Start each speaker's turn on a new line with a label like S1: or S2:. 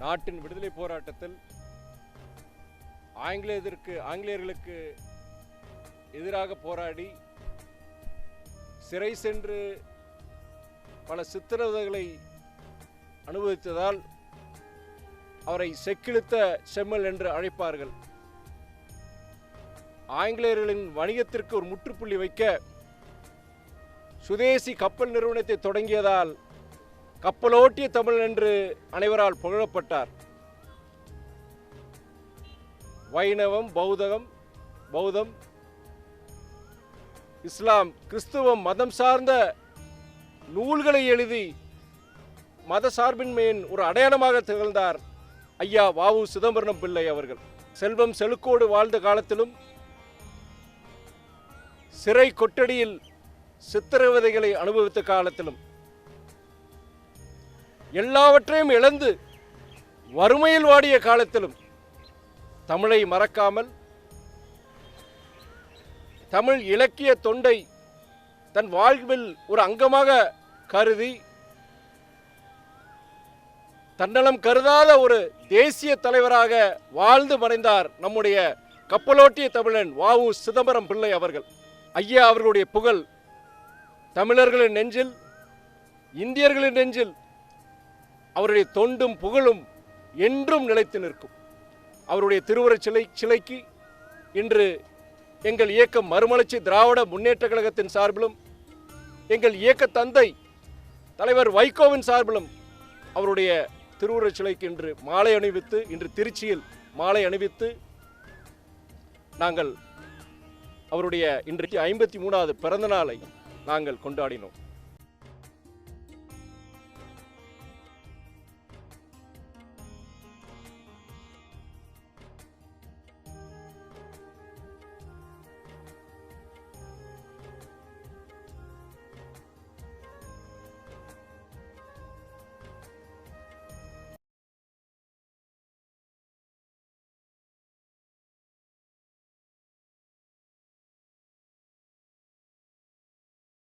S1: நாட்டின் விடுதலை போராட்டத்தில் ஆங்கிலேயருக்கு ஆங்கிலேயர்களுக்கு எதிராக போராடி சிறை சென்று பல சித்திரவதைகளை அனுபவித்ததால் அவரை செக்கிழுத்த செம்மல் என்று அழைப்பார்கள். ஆங்கிலேயர்களின் வணிகத்திற்கு ஒரு முற்றுப்புள்ளி வைக்க சுதேசி கப்பல் நிறுவனத்தை தொடங்கியதால் கப்பலோட்டிய தமிழ் என்று அனைவரால் புகழப்பட்டார். வைணவம் பௌதகம் பௌத்தம் இஸ்லாம் கிறிஸ்துவம் மதம் சார்ந்த நூல்களை எழுதி மத சார்பின்மையின் ஒரு அடையாளமாக திகழ்ந்தார் ஐயா வாவு சிதம்பரம் பிள்ளை அவர்கள். செல்வம் செழுக்கோடு வாழ்ந்த காலத்திலும் சிறை கொட்டடியில் சித்திரவதைகளை அனுபவித்த காலத்திலும் எல்லாவற்றையும் இழந்து வறுமையில் வாடிய காலத்திலும் தமிழை மறக்காமல் தமிழ் இலக்கிய தொண்டை தன் வாழ்வில் ஒரு அங்கமாக கருதி தன்னலம் கருதாத ஒரு தேசிய தலைவராக வாழ்ந்து மறைந்தார் நம்முடைய கப்பலோட்டிய தமிழன் வாவு சிதம்பரம் பிள்ளை அவர்கள். ஐயா அவர்களுடைய புகழ். தமிழர்களின் நெஞ்சில் இந்தியர்களின் நெஞ்சில் அவருடைய தொண்டும் புகழும் என்றும் நிலைத்து நிற்கும். அவருடைய திருவுருச் சிலை சிலைக்கு இன்று எங்கள் இயக்கம் மறுமலர்ச்சி திராவிட முன்னேற்ற கழகத்தின் சார்பிலும் எங்கள் இயக்க தந்தை தலைவர் வைகோவின் சார்பிலும் அவருடைய திருவுருச் சிலைக்கு இன்று மாலை அணிவித்து இன்று திருச்சியில் மாலை அணிவித்து நாங்கள் அவருடைய இன்றைக்கு ஐம்பத்தி மூணாவது பிறந்த நாளை நாங்கள் கொண்டாடினோம்.